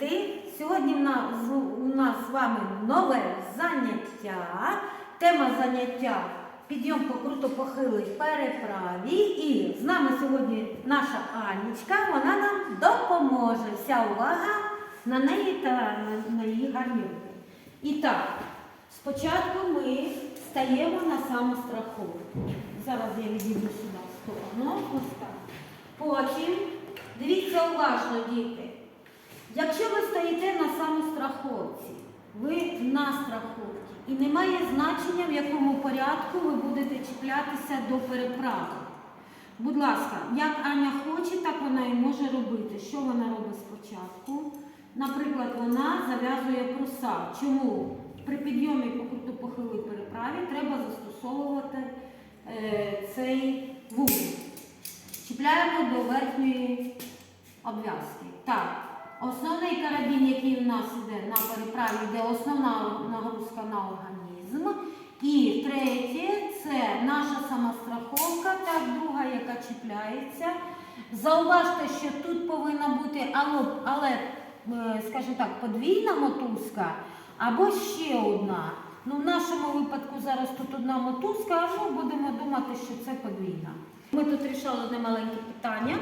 діти! Сьогодні у нас з вами нове заняття. Тема заняття підйом по круто похилій переправі. І з нами сьогодні наша Анічка. Вона нам допоможе. Вся увага на неї та на, її гарні. І так, спочатку ми стаємо на самостраховку. Зараз я відійду сюди в сторону. Потім дивіться уважно, діти. Якщо ви стоїте на самостраховці, ви на страховці, і немає значення, в якому порядку ви будете чіплятися до переправи. Будь ласка, як Аня хоче, так вона і може робити. Що вона робить спочатку? Наприклад, вона зав'язує пруса. Чому? При підйомі по крутопохилій переправі треба застосовувати е, цей вузол. Чіпляємо до верхньої обв'язки. Так, основний карабін, який у нас іде на переправі, йде основна нагрузка на організм. І третє це наша самостраховка, так, друга, яка чіпляється. Зауважте, що тут повинна бути, але, але е, скажімо так, подвійна мотузка або ще одна. Ну, в нашому випадку зараз тут одна мотузка, а ми будемо думати, що це подвійна. Ми тут рішали одне маленьке питання.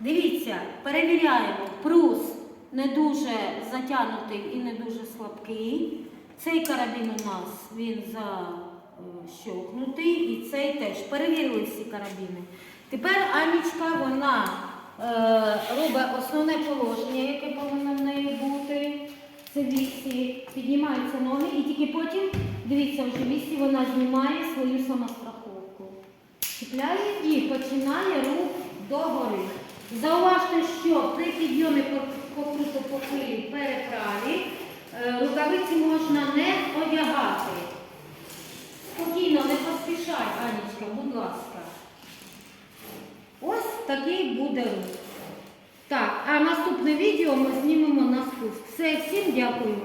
Дивіться, перевіряємо, прус не дуже затягнутий і не дуже слабкий. Цей карабін у нас він защовкнутий і цей теж. Перевірили всі карабіни. Тепер Анічка вона е, робить основне положення, яке повинно в неї бути. Це вісі, піднімаються ноги і тільки потім, дивіться, вже вісі вона знімає свою самостраховку. Чіпляє і починає рух догори. Зауважте, що при підйомі по, по круто похилій переправі е, рукавиці можна не одягати. Спокійно, не поспішай, Анічка, будь ласка. Ось такий буде рух. Так, а наступне відео ми знімемо на спуск. Все, всім дякую.